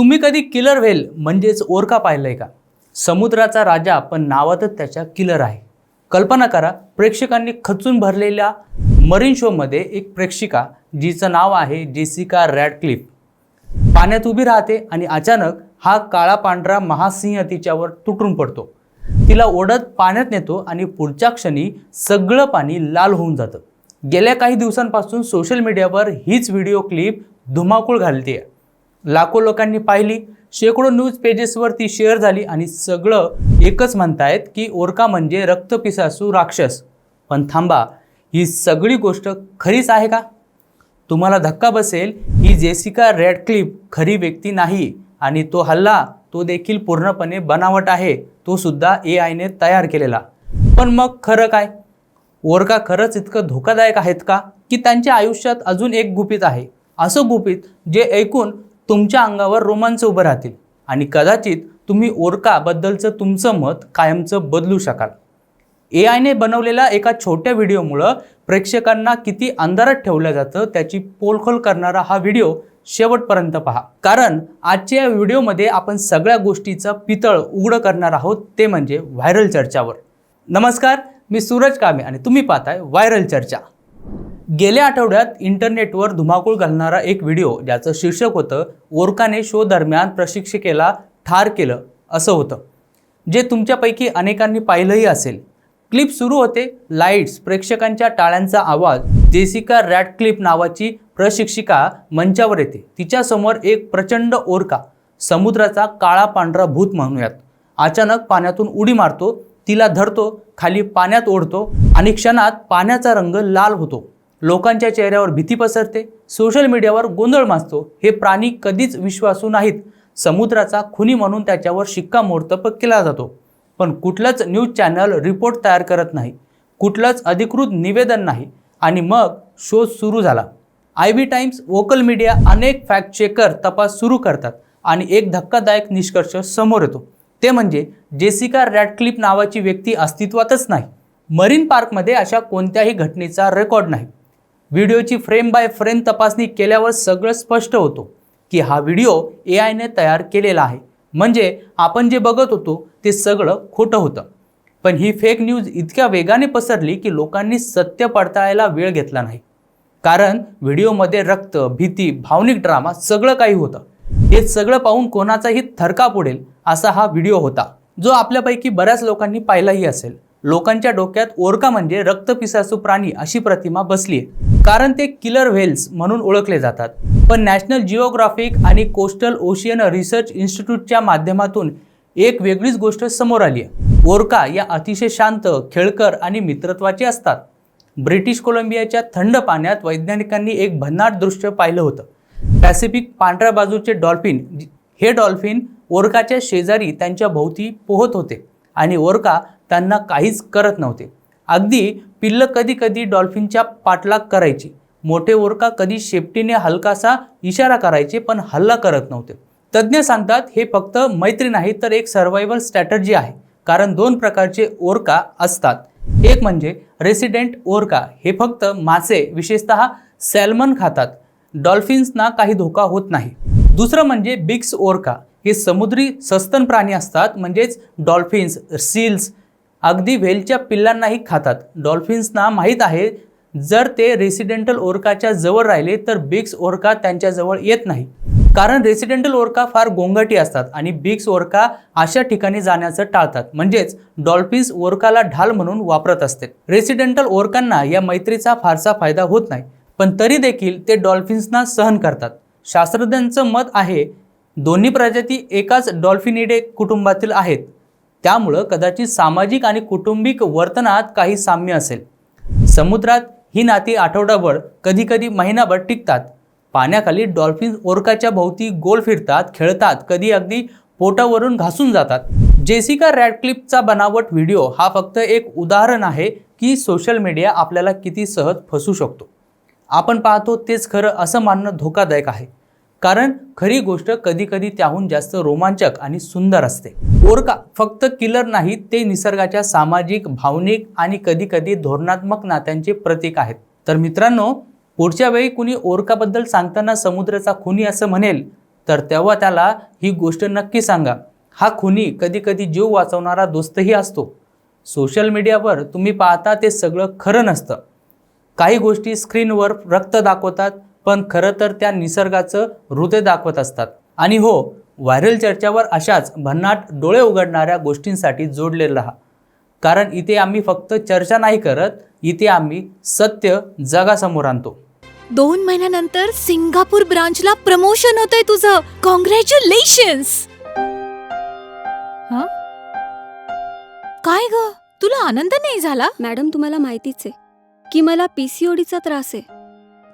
तुम्ही कधी killer whale म्हणजेच ओरका पाहिलंय का? समुद्राचा राजा पण नावातच त्याच्या किलर आहे. कल्पना करा प्रेक्षकांनी खचून भरलेल्या मरीन शोमध्ये एक प्रेक्षिका जिचं नाव आहे जेसिका रॅडक्लिफ. पाण्यात उभी राहते आणि अचानक हा काळा पांढरा महासिंह तिच्यावर तुटून पडतो. तिला ओढत पाण्यात नेतो आणि पुढच्या क्षणी सगळं पाणी लाल होऊन जातं. गेल्या काही दिवसांपासून सोशल मीडियावर हीच व्हिडिओ क्लिप धुमाकूळ घालते लाखो लोकांनी पाहिली. शेकडो न्यूज पेजेसवर ती शेअर झाली आणि सगळं एकच म्हणतायत की ओरका म्हणजे रक्तपिसासू राक्षस. पण थांबा ही सगळी गोष्ट खरीच आहे का? तुम्हाला धक्का बसेल ही जेसिका रॅडक्लिप खरी व्यक्ती नाही आणि तो हल्ला तो देखील पूर्णपणे बनावट आहे तो सुद्धा ए आयने तयार केलेला. पण मग खरं काय? ओरका खरंच इतकं धोकादायक आहेत का? की त्यांच्या आयुष्यात अजून एक गुपित आहे. असं गुपित जे ऐकून तुमच्या अंगावर रोमांच उभं राहतील. आणि कदाचित तुम्ही ओरकाबद्दलचं तुमचं मत कायमचं बदलू शकाल. ए आयने बनवलेल्या एका छोट्या व्हिडिओमुळं प्रेक्षकांना किती अंधारात ठेवलं जातं त्याची पोलखोल करणारा हा व्हिडिओ शेवटपर्यंत पहा. कारण आजच्या या व्हिडिओमध्ये आपण सगळ्या गोष्टीचं पितळ उघडं करणार आहोत ते म्हणजे व्हायरल चर्चावर. नमस्कार मी सूरज कामे आणि तुम्ही पाहताय व्हायरल चर्चा. गेल्या आठवड्यात इंटरनेटवर धुमाकूळ घालणारा एक व्हिडिओ ज्याचं शीर्षक होतं ओरकाने शो दरम्यान प्रशिक्षिकेला ठार केलं असं होतं. जे तुमच्यापैकी अनेकांनी पाहिलंही असेल. क्लिप सुरू होते लाईट्स प्रेक्षकांच्या टाळ्यांचा आवाज जेसिका रॅडक्लिप नावाची प्रशिक्षिका मंचावर येते. तिच्यासमोर एक प्रचंड ओरका समुद्राचा काळा पांढरा भूत म्हणूयात अचानक पाण्यातून उडी मारतो तिला धरतो खाली पाण्यात ओढतो आणि क्षणात पाण्याचा रंग लाल होतो. लोकांच्या चेहऱ्यावर भीती पसरते सोशल मीडियावर गोंधळ माजतो. हे प्राणी कधीच विश्वासू नाहीत. समुद्राचा खुनी म्हणून त्याच्यावर शिक्कामोर्तब केला जातो. पण कुठलंच न्यूज चॅनल रिपोर्ट तयार करत नाही. कुठलंच अधिकृत निवेदन नाही. आणि मग शोध सुरू झाला. I B Times vocal media अनेक फॅक्ट चेकर तपास सुरू करतात आणि एक धक्कादायक निष्कर्ष समोर येतो. ते म्हणजे जेसिका रॅडक्लिप नावाची व्यक्ती अस्तित्वातच नाही. मरीन पार्कमध्ये अशा कोणत्याही घटनेचा रेकॉर्ड नाही. व्हिडिओची फ्रेम बाय फ्रेम तपासणी केल्यावर सगळं स्पष्ट होतो की हा व्हिडिओ ए आयने तयार केलेला आहे. म्हणजे आपण जे बघत होतो ते सगळं खोटं होतं. पण ही फेक न्यूज इतक्या वेगाने पसरली की लोकांनी सत्य पडताळायला वेळ घेतला नाही. कारण व्हिडिओमध्ये रक्त भीती भावनिक ड्रामा सगळं काही होतं. हे सगळं पाहून कोणाचाही थरकाप उडेल असा हा व्हिडिओ होता जो आपल्यापैकी बऱ्याच लोकांनी पाहिलाही असेल. लोकांच्या डोक्यात ओरका म्हणजे रक्तपिसासू प्राणी अशी प्रतिमा बसली आहे. कारण ते किलर व्हेल्स म्हणून ओळखले जातात. पण नॅशनल जिओग्राफिक आणि कोस्टल ओशियन रिसर्च इन्स्टिट्यूटच्या माध्यमातून एक वेगळीच गोष्ट समोर आली आहे. ओरका या अतिशय शांत खेळकर आणि मित्रत्वाचे असतात. ब्रिटिश कोलंबियाच्या थंड पाण्यात वैज्ञानिकांनी एक भन्नाट दृश्य पाहिलं होतं. पॅसिफिक पांढऱ्या बाजूचे डॉल्फिन हे डॉल्फिन ओरकाच्या शेजारी त्यांच्या भोवती पोहत होते. आणि ओरका त्यांना काहीच करत नव्हते. अगदी पिल्लं कधी कधी डॉल्फिनच्या पाठलाग करायची. मोठे ओरका कधी शेपटीने हलकासा इशारा करायचे पण हल्ला करत नव्हते. तज्ज्ञ सांगतात हे फक्त मैत्री नाही तर एक सर्व्हायवल स्ट्रॅटर्जी आहे. कारण दोन प्रकारचे ओरका असतात. एक म्हणजे रेसिडेंट ओरका. हे फक्त मासे विशेषतः सॅल्मन खातात. डॉल्फिन्सना काही धोका होत नाही. दुसरं म्हणजे बिग्स ओरका. हे समुद्री सस्तन प्राणी असतात म्हणजेच डॉल्फिन्स सील्स अगदी व्हेलच्या पिल्लांनाही खातात. डॉल्फिन्सना माहीत आहे जर ते रेसिडेंटल ओरकाच्या जवळ राहिले तर बिग्स ओरका त्यांच्याजवळ येत नाही. कारण रेसिडेंटल ओरका फार गोंगाटी असतात आणि बिग्स ओरका अशा ठिकाणी जाण्याचं टाळतात. म्हणजेच डॉल्फिन्स ओरकाला ढाल म्हणून वापरत असते. रेसिडेंटल ओरकांना या मैत्रीचा फारसा फायदा होत नाही पण तरी देखील ते डॉल्फिन्सना सहन करतात. शास्त्रज्ञांचं मत आहे दोन्ही प्रजाती एकाच डॉल्फिनिडे कुटुंबातील आहेत. त्यामुळं कदाचित सामाजिक आणि कुटुंबिक वर्तनात काही साम्य असेल. समुद्रात ही नाती आठवडाभर कधीकधी महिनाभर टिकतात. पाण्याखाली डॉल्फिन ओरकाच्या भोवती गोल फिरतात खेळतात कधी अगदी पोटावरून घासून जातात. जेसिका रॅडक्लिपचा बनावट व्हिडिओ हा फक्त एक उदाहरण आहे की सोशल मीडिया आपल्याला किती सहज फसू शकतो. आपण पाहतो तेच खरं असं मानणं धोकादायक आहे. कारण खरी गोष्ट कधीकधी त्याहून जास्त रोमांचक आणि सुंदर असते. ओरका फक्त किलर नाही ते निसर्गाच्या सामाजिक भावनिक आणि कधीकधी धोरणात्मक नात्यांचे प्रतीक आहेत. तर मित्रांनो पुढच्या वेळी कुणी ओरकाबद्दल सांगताना समुद्राचा खुनी असं म्हणेल तर तेव्हा त्याला ही गोष्ट नक्की सांगा. हा खुनी कधीकधी जीव वाचवणारा दोस्तही असतो. सोशल मीडियावर तुम्ही पाहता ते सगळं खरं नसतं. काही गोष्टी स्क्रीनवर रक्त दाखवतात पण खरं तर त्या निसर्गाचं हृदय दाखवत असतात. आणि हो व्हायरल चर्चावर अशाच भन्नाट डोळे उघडणाऱ्या गोष्टींसाठी जोडलेलं राहा. कारण इथे आम्ही फक्त चर्चा नाही करत इथे आम्ही सत्य जगासमोर आणतो. दोन महिन्यानंतर सिंगापूर ब्रांचला प्रमोशन होतंय तुझं. कॉंग्रॅच्युलेशन्स काय ग? तुला आनंद नाही झाला? मॅडम तुम्हाला माहितीच आहे की मला पीसीओडीचा त्रास आहे.